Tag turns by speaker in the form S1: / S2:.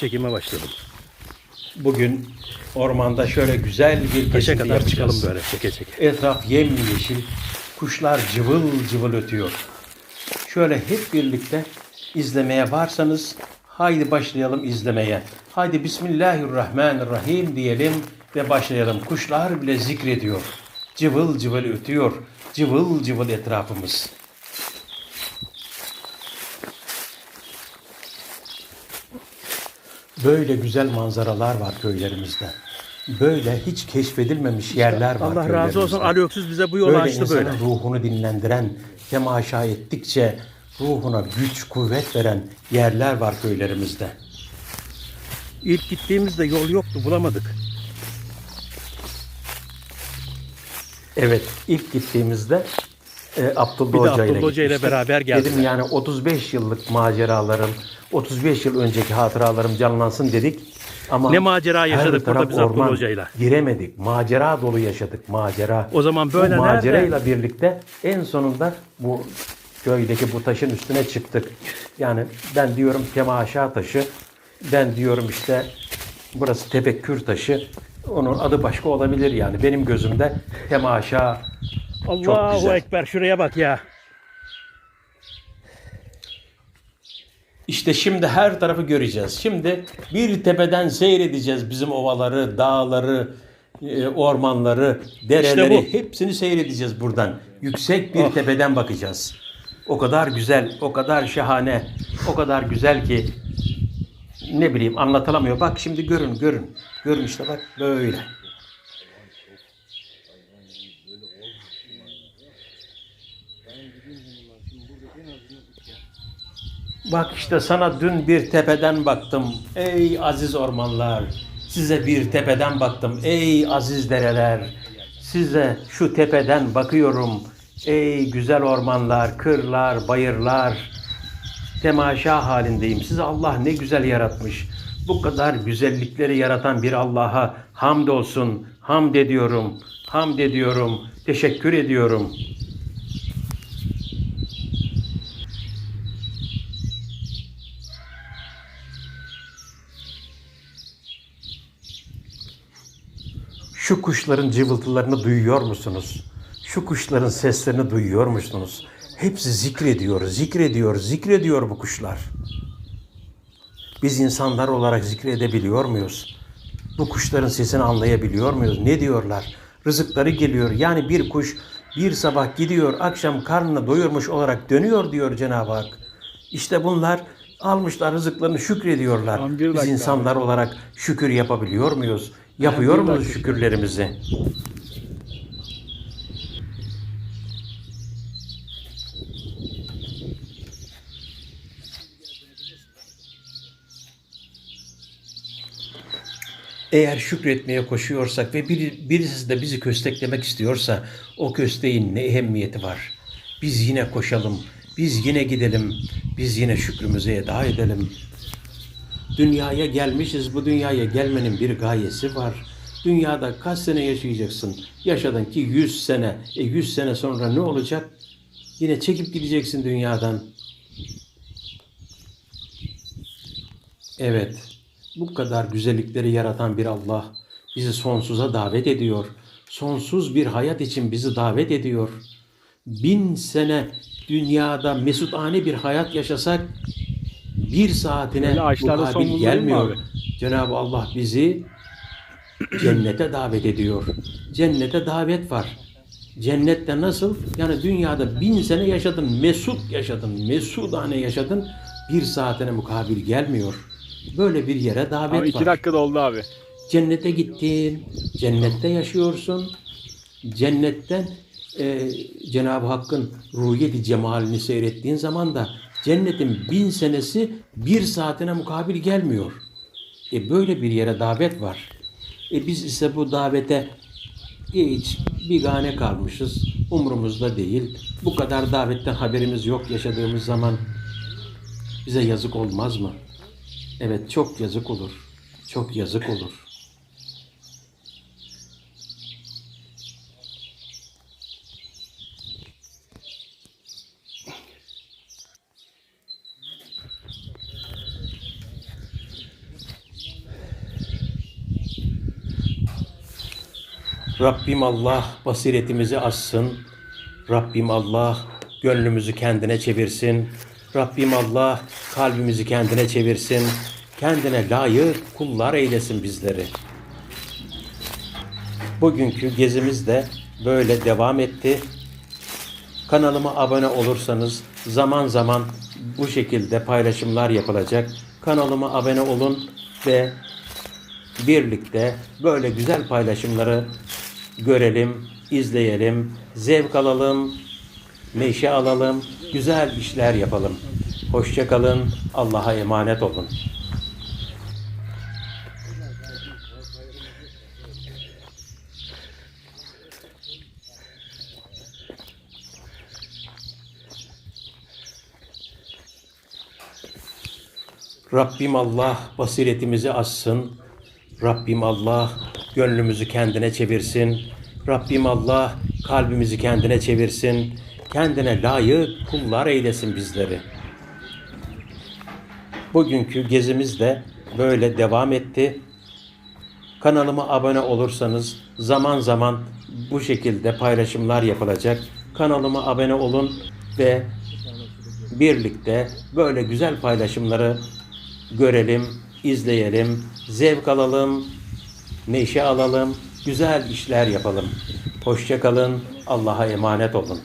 S1: çekime başladım.
S2: Bugün ormanda şöyle güzel bir
S1: Taşa kadar
S2: yapacağız.
S1: çıkalım böyle çeke çeke.
S2: Etraf yemyeşil, kuşlar cıvıl cıvıl ötüyor. Şöyle hep birlikte izlemeye varsanız haydi başlayalım izlemeye. Haydi Bismillahirrahmanirrahim diyelim ve başlayalım. Kuşlar bile zikrediyor. Cıvıl cıvıl ötüyor. Cıvıl cıvıl etrafımız. Böyle güzel manzaralar var köylerimizde. Böyle hiç keşfedilmemiş yerler var
S1: Allah razı olsun
S2: köylerimizde.
S1: Ali Öksüz bize bu yolu
S2: Böyle
S1: açtı böyle.
S2: ruhunu dinlendiren, temaşa ettikçe ruhuna güç, kuvvet veren yerler var köylerimizde.
S1: İlk gittiğimizde yol yoktu bulamadık.
S2: Evet, ilk gittiğimizde e, Abdullah Hoca ile
S1: Hoca ile beraber geldiler.
S2: Dedim yani 35 yıllık maceralarım, 35 yıl önceki hatıralarım canlansın dedik. Ama
S1: Ne macera yaşadık burada biz Abdullah. Hoca'yla.
S2: Giremedik. Macera dolu yaşadık. Macera.
S1: O zaman böyle
S2: bu
S1: nerede?
S2: macerayla birlikte en sonunda bu köydeki bu taşın üstüne çıktık. Yani ben diyorum temaşa taşı. Ben diyorum işte burası tefekkür taşı. Onun adı başka olabilir yani. Benim gözümde temaşa çok
S1: Allahu. Ekber şuraya bak ya.
S2: İşte şimdi her tarafı göreceğiz. Şimdi bir tepeden seyredeceğiz bizim ovaları, dağları, e, ormanları, dereleri
S1: bu.
S2: hepsini seyredeceğiz buradan. Yüksek bir tepeden bakacağız. O kadar güzel, o kadar şahane, o kadar güzel ki ne bileyim anlatılamıyor. Bak şimdi görün, görün. Görün işte bak böyle. Bak işte sana dün bir tepeden baktım. Ey aziz ormanlar. Size bir tepeden baktım. Ey aziz dereler. Size şu tepeden bakıyorum. Ey güzel ormanlar, kırlar, bayırlar. Temaşa halindeyim. Sizi Allah ne güzel yaratmış. Bu kadar güzellikleri yaratan bir Allah'a hamd olsun. Hamd ediyorum. Hamd ediyorum. Teşekkür ediyorum. Şu kuşların cıvıltılarını duyuyor musunuz? Şu kuşların seslerini duyuyor musunuz? Hepsi zikrediyor, zikrediyor, zikrediyor bu kuşlar. Biz insanlar olarak zikredebiliyor muyuz? Bu kuşların sesini anlayabiliyor muyuz? Ne diyorlar? Rızıkları geliyor. Yani bir kuş bir sabah gidiyor, akşam karnını doyurmuş olarak dönüyor diyor Cenab-ı Hak. İşte bunlar almışlar rızıklarını şükrediyorlar. Biz insanlar olarak şükür yapabiliyor muyuz? Yapıyor muyuz
S3: dakika.
S2: şükürlerimizi? Eğer şükretmeye koşuyorsak ve bir, birisi de bizi kösteklemek istiyorsa o kösteğin ne ehemmiyeti var? Biz yine koşalım, biz yine gidelim, biz yine şükrümüzü eda edelim. Dünyaya gelmişiz, bu dünyaya gelmenin bir gayesi var. Dünyada kaç sene yaşayacaksın? Yaşadın ki 100 sene. E 100 sene sonra ne olacak? Yine çekip gideceksin dünyadan. Evet, bu kadar güzellikleri yaratan bir Allah bizi sonsuza davet ediyor. Sonsuz bir hayat için bizi davet ediyor. Bin sene dünyada mesutane bir hayat yaşasak bir saatine mukabil gelmiyor. Cenab-ı Allah bizi cennete davet ediyor. Cennete davet var. Cennette nasıl? Yani dünyada bin sene yaşadın, mesut yaşadın, mesudane yaşadın. Bir saatine mukabil gelmiyor. Böyle bir yere davet
S3: Abi iki
S2: var.
S3: dakika doldu abi.
S2: Cennete gittin, cennette yaşıyorsun. Cennetten e, Cenab-ı Hakk'ın ruhiyeti cemalini seyrettiğin zaman da cennetin bin senesi bir saatine mukabil gelmiyor. E böyle bir yere davet var. E biz ise bu davete hiç bigane kalmışız. Umrumuzda değil. Bu kadar davetten haberimiz yok yaşadığımız zaman. Bize yazık olmaz mı? Evet çok yazık olur. Çok yazık olur. Rabbim Allah basiretimizi açsın. Rabbim Allah gönlümüzü kendine çevirsin. Rabbim Allah kalbimizi kendine çevirsin. Kendine layık kullar eylesin bizleri. Bugünkü gezimiz de böyle devam etti. Kanalıma abone olursanız zaman zaman bu şekilde paylaşımlar yapılacak. Kanalıma abone olun ve birlikte böyle güzel paylaşımları görelim, izleyelim, zevk alalım, neşe alalım, güzel işler yapalım. Hoşça kalın, Allah'a emanet olun. Rabbim Allah basiretimizi açsın. Rabbim Allah gönlümüzü kendine çevirsin. Rabbim Allah kalbimizi kendine çevirsin. Kendine layık kullar eylesin bizleri. Bugünkü gezimiz de böyle devam etti. Kanalıma abone olursanız zaman zaman bu şekilde paylaşımlar yapılacak. Kanalıma abone olun ve birlikte böyle güzel paylaşımları görelim, izleyelim, zevk alalım, neşe alalım, güzel işler yapalım. Hoşça kalın, Allah'a emanet olun.